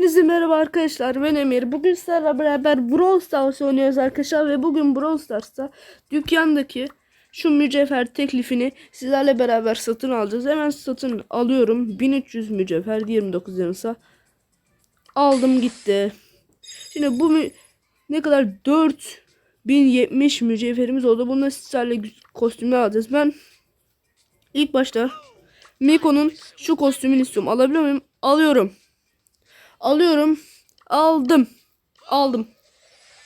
Hepinize merhaba arkadaşlar ben Emir. Bugün sizlerle beraber Brawl Stars oynuyoruz arkadaşlar ve bugün Brawl Stars'ta dükkandaki şu mücevher teklifini sizlerle beraber satın alacağız. Hemen satın alıyorum. 1300 mücevher 29 yanısa. Aldım gitti. Şimdi bu ne kadar 4070 mücevherimiz oldu. Bununla sizlerle kostümler alacağız. Ben ilk başta Miko'nun şu kostümünü istiyorum. Alabiliyor muyum? Alıyorum. Alıyorum. Aldım. Aldım.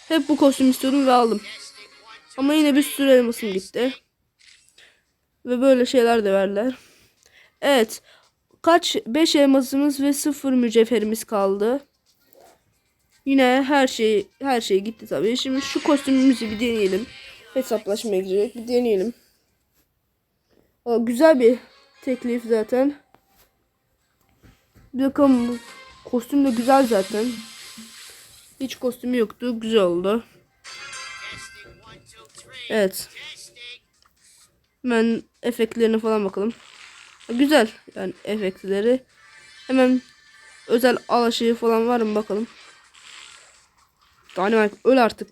Hep bu kostüm istiyordum ve aldım. Ama yine bir sürü elmasım gitti. Ve böyle şeyler de verdiler. Evet. Kaç? 5 elmasımız ve 0 mücevherimiz kaldı. Yine her şey her şey gitti tabii. Şimdi şu kostümümüzü bir deneyelim. Hesaplaşmaya girecek. Bir deneyelim. Aa, güzel bir teklif zaten. Bir bakalım kostüm de güzel zaten. Hiç kostümü yoktu. Güzel oldu. Evet. Hemen efektlerine falan bakalım. Güzel yani efektleri. Hemen özel alaşığı falan var mı bakalım. Dynamite öl artık.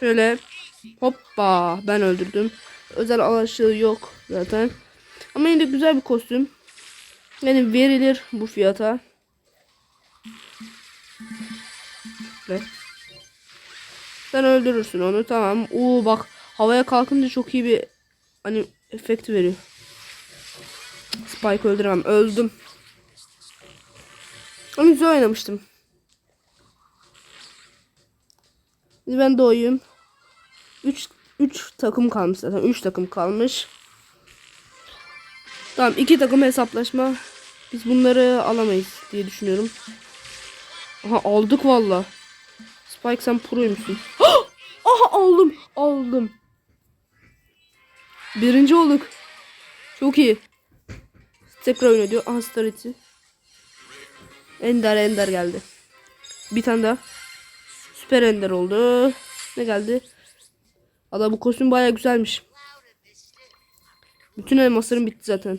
Şöyle hoppa ben öldürdüm. Özel alaşığı yok zaten. Ama yine de güzel bir kostüm. Yani verilir bu fiyata. Ve sen öldürürsün onu tamam. Oo bak havaya kalkınca çok iyi bir hani efekt veriyor. Spike öldüremem. Öldüm. Ama güzel oynamıştım. Ben doğuyum. 3 3 takım kalmış zaten. 3 takım kalmış. Tamam iki takım hesaplaşma. Biz bunları alamayız diye düşünüyorum. Aha aldık valla. Spike sen proymuşsun. Aha aldım. Aldım. Birinci olduk. Çok iyi. Tekrar oynuyor diyor. Aha Starity. Ender Ender geldi. Bir tane daha. Süper Ender oldu. Ne geldi? Ada bu kostüm baya güzelmiş. Bütün elmaslarım bitti zaten.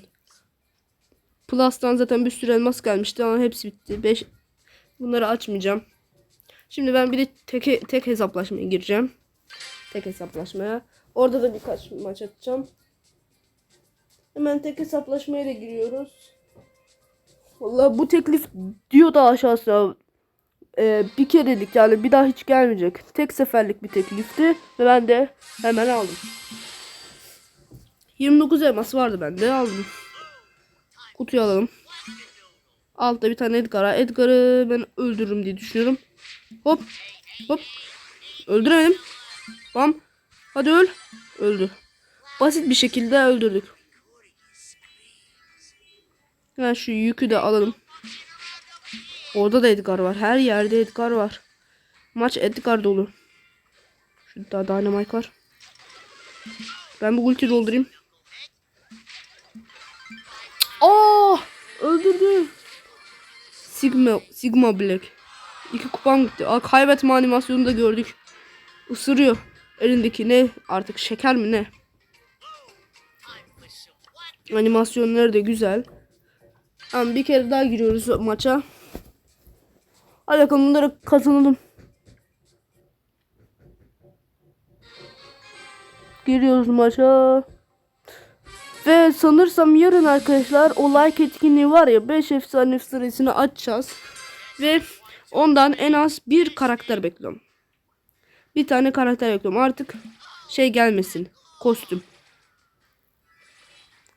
Plus'tan zaten bir sürü elmas gelmişti ama hepsi bitti. 5 Bunları açmayacağım. Şimdi ben bir de tek tek hesaplaşmaya gireceğim. Tek hesaplaşmaya. Orada da birkaç maç atacağım. Hemen tek hesaplaşmaya da giriyoruz. Vallahi bu teklif diyor da aşağısı e, bir kerelik yani bir daha hiç gelmeyecek. Tek seferlik bir teklifti ve ben de hemen aldım. 29 elmas vardı bende aldım. Kutuyu alalım. Altta bir tane Edgar var. Edgar'ı ben öldürürüm diye düşünüyorum. Hop. Hop. Öldüremedim. Bam. Hadi öl. Öldü. Basit bir şekilde öldürdük. Hemen şu yükü de alalım. Orada da Edgar var. Her yerde Edgar var. Maç Edgar dolu. Şurada Dynamite var. Ben bu ulti doldurayım. Aa! Öldürdü. Sigma Sigma Black. İki kupam gitti. Aa, kaybetme animasyonunu da gördük. Isırıyor. Elindeki ne artık şeker mi ne? Animasyonları da güzel. Tamam bir kere daha giriyoruz maça. Hadi bakalım bunlara kazanalım. Giriyoruz maça. Ve sanırsam yarın arkadaşlar o like etkinliği var ya 5 efsane süresini açacağız. Ve ondan en az bir karakter bekliyorum. Bir tane karakter bekliyorum. Artık şey gelmesin. Kostüm.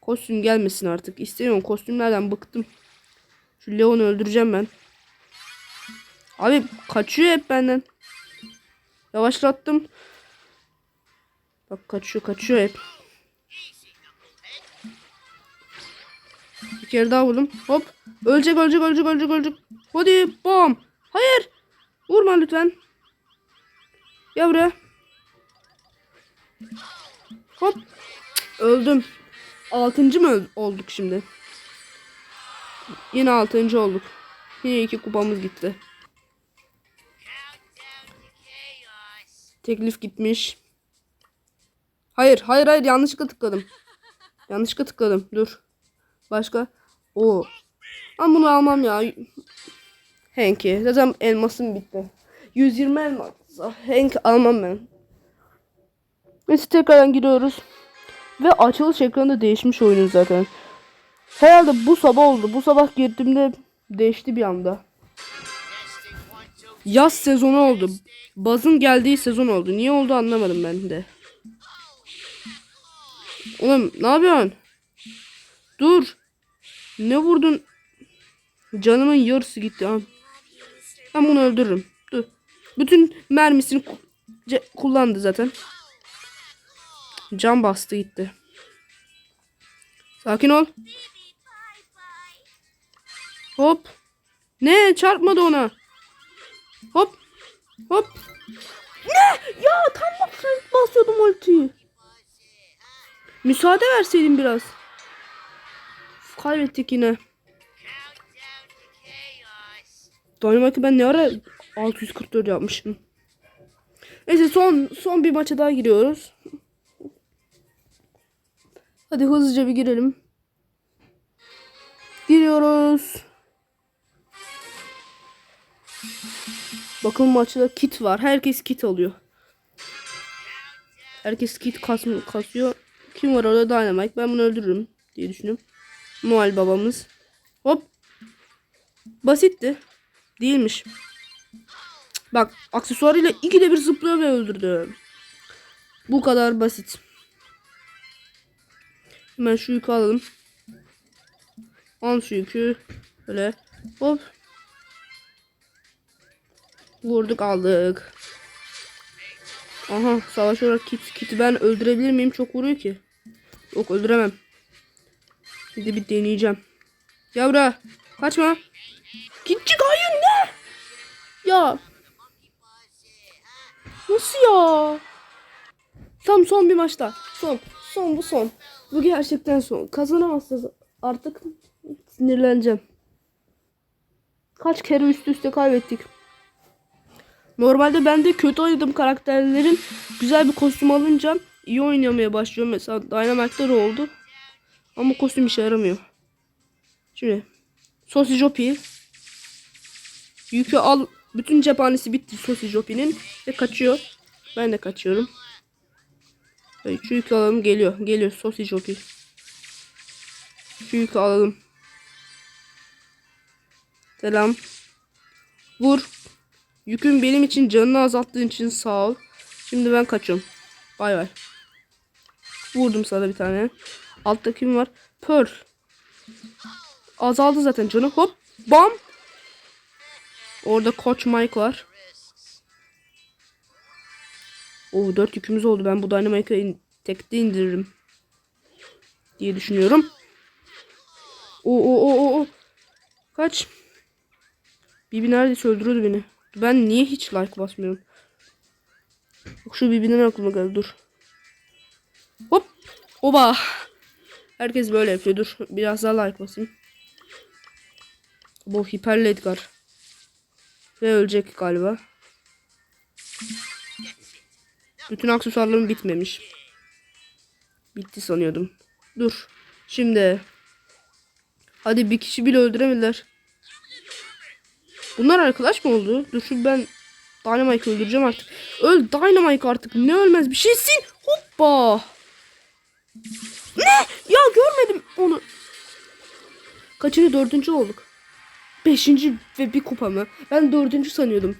Kostüm gelmesin artık. İstemiyorum. Kostümlerden bıktım. Şu Leon'u öldüreceğim ben. Abi kaçıyor hep benden. Yavaşlattım. Bak kaçıyor kaçıyor hep. Bir kere daha vurdum. Hop. Ölecek ölecek ölecek ölecek ölecek. Hadi bom. Hayır. Vurma lütfen. Gel buraya. Hop. Öldüm. Altıncı mı olduk şimdi? Yine altıncı olduk. Yine iki kupamız gitti. Teklif gitmiş. Hayır hayır hayır yanlışlıkla tıkladım. Yanlışlıkla tıkladım. Dur. Başka? O. Ama bunu almam ya. Henki. Zaten elmasım bitti. 120 elmas. Henk almam ben. Neyse tekrardan giriyoruz. Ve açılış ekranı değişmiş oyunun zaten. Herhalde bu sabah oldu. Bu sabah girdiğimde değişti bir anda. Yaz sezonu oldu. Bazın geldiği sezon oldu. Niye oldu anlamadım ben de. Oğlum ne yapıyorsun? Dur. Ne vurdun? Canımın yarısı gitti. Ha. Ben bunu öldürürüm. Dur. Bütün mermisini kullandı zaten. Can bastı gitti. Sakin ol. Hop. Ne? Çarpmadı ona. Hop. Hop. Ne? Ya tam basıyordum ultiyi. Müsaade verseydin biraz. Kaybettik yine. Dynamite'ı ben ne ara 644 yapmışım. Neyse son son bir maça daha giriyoruz. Hadi hızlıca bir girelim. Giriyoruz. Bakın maçta kit var. Herkes kit alıyor. Herkes kit kas kasıyor. Kim var orada? Dynamite. Ben bunu öldürürüm diye düşünüyorum. Noel babamız. Hop. Basitti. Değilmiş. Bak aksesuarıyla ikide bir zıplıyor ve öldürdü. Bu kadar basit. Hemen şu yükü alalım. Al şu yükü. Böyle. Hop. Vurduk aldık. Aha savaş olarak kit. Kit'i ben öldürebilir miyim? Çok vuruyor ki. Yok öldüremem. Bir de bir deneyeceğim. Buraya. Kaçma. Kitçik hayır ne? Ya. Nasıl ya? Tam son bir maçta. Son. Son bu son. Bu gerçekten son. Kazanamazsınız artık sinirleneceğim. Kaç kere üst üste kaybettik. Normalde ben de kötü oynadığım karakterlerin güzel bir kostüm alınca iyi oynamaya başlıyorum. Mesela Dynamite'da da oldu. Ama kostüm işe yaramıyor. Şimdi Sosijopi Yükü al. Bütün cephanesi bitti Sosijopi'nin ve kaçıyor. Ben de kaçıyorum. Evet, şu yükü alalım geliyor. Geliyor Sosijopi. Şu yükü alalım. Selam. Vur. Yükün benim için canını azalttığın için sağ ol. Şimdi ben kaçıyorum. Bay bay. Vurdum sana bir tane. Altta kim var? Pearl. Azaldı zaten canı. Hop. Bam. Orada Koç Mike var. Oo 4 yükümüz oldu. Ben bu Dynamite'ı in tekte indiririm. Diye düşünüyorum. Oo oo oo oo. Kaç. Bibi neredeyse öldürüyordu beni. Ben niye hiç like basmıyorum? Bak şu Bibi'den aklıma geldi dur. Hop. Oba. Herkes böyle yapıyor. Dur biraz daha like basayım. Bu hiperli Edgar. Ve ölecek galiba. Bütün aksesuarlarım bitmemiş. Bitti sanıyordum. Dur. Şimdi. Hadi bir kişi bile öldüremediler. Bunlar arkadaş mı oldu? Dur şu ben Dynamite öldüreceğim artık. Öl Dynamite artık. Ne ölmez bir şeysin. Hoppa. Ne? Ya görmedim onu. Kaçıncı dördüncü olduk. Beşinci ve bir kupa mı? Ben dördüncü sanıyordum.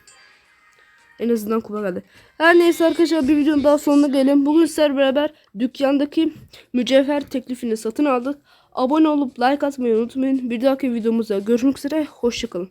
En azından kupa geldi. Her neyse arkadaşlar bir videonun daha sonuna gelelim. Bugün sizlerle beraber dükkandaki mücevher teklifini satın aldık. Abone olup like atmayı unutmayın. Bir dahaki videomuzda görüşmek üzere. Hoşçakalın.